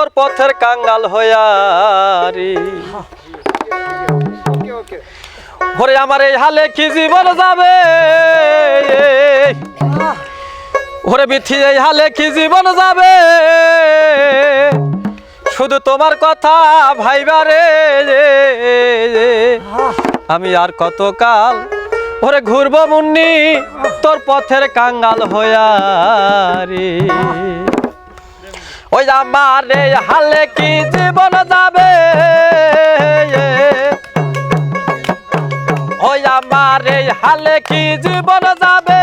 তোর পথের কাঙ্গাল হইয়া রে। ওরে আমার এই হালে কি জীবন যাবে? ওরে বিথি এই হালে কি জীবন যাবে? শুধু তোমার কথা ভাইবারে আমি আর কত কাল ওরে ঘুরবো মুন্নি, তোর পথের কাঙ্গাল হইয়া রে। ওই আমার হালে কি জীবন যাবে? ওই আমার হালে কি জীবন যাবে?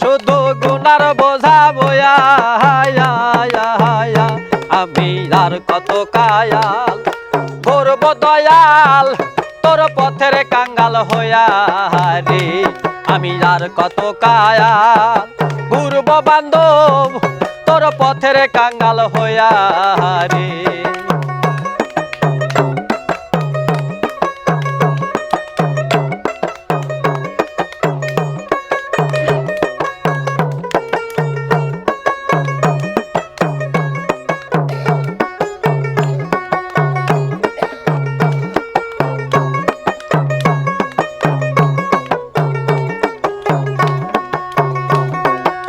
শুধু গুনার বোঝা বয়া আমি আর কত কায়াল? করব দয়াল, তোর পথের কাঙ্গাল হইয়া রে। আমি আর কত কায়াল? ঘুরব বান্ধব পথের কাঙ্গাল হইয়া রে।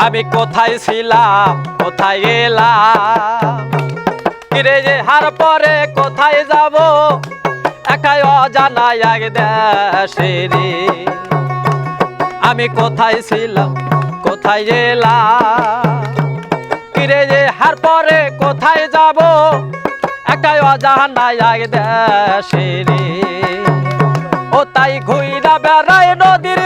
আমি কোথায় ছিলাম, কোথায় এলাম কিরে যে হার পরে কোথায় যাব? একাই অজানা এক দেশে আমি কোথায় ছিলাম, কোথায় এলাম কিরে যে হার পরে কোথায় যাব? একাই অজানা এক দেশে ও তাই ঘুইরা বেড়ায় নদীর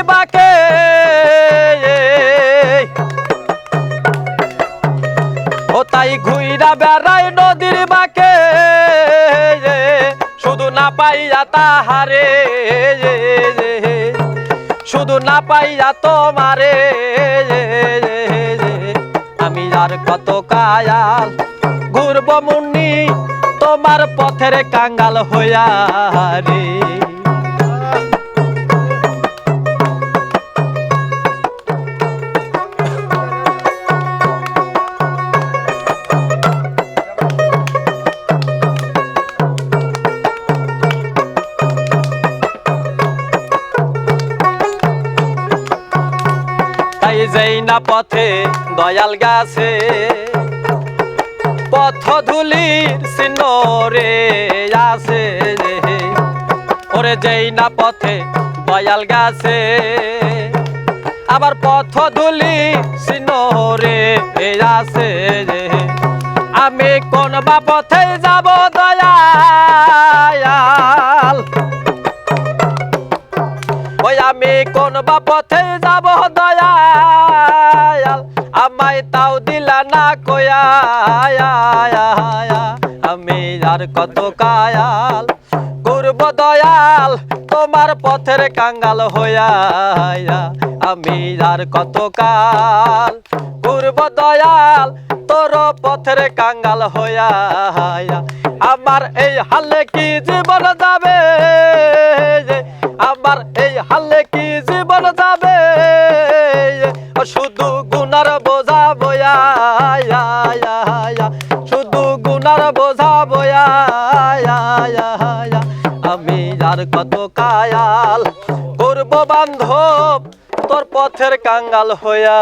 তাই ঘুইরা বেড়াই নদীর বাকে। শুধু না পাইয়া তাহারে। শুধু না পাইয়া তোমারে। আমি আর কত কায়াল। ঘুরব মুন্নি, তোমার পথের কাঙ্গাল হইয়া রে। যেই না পথে দয়াল গাছে, পথ ধুলির চিহ্ন রে। আছে ওরে যেই না পথে দয়াল গাছে, আবার পথ ধুলি চিহ্ন রে। আছে আমি কোন বা পথে যাব দয়াল। ওই আমি কোন বা পথে যাব দয়াল? আমায় তাও দিলা না কয়া আমি আর কত কায়াল? করব দয়াল, তোমার পথের কাঙ্গাল হইয়া আমি আর কত কাল? করব দয়াল, তোর পথের কাঙ্গাল হইয়া আমার এই হালে কি জীবন যাবে? আমার এই হালে কি জীবন যাবে? শুধু গুনার বোঝা বয়া শুধু গুনার বোঝা বয়া আমি আর কত কায়াল করব বান্ধব, তোর পথের কাঙ্গাল হইয়া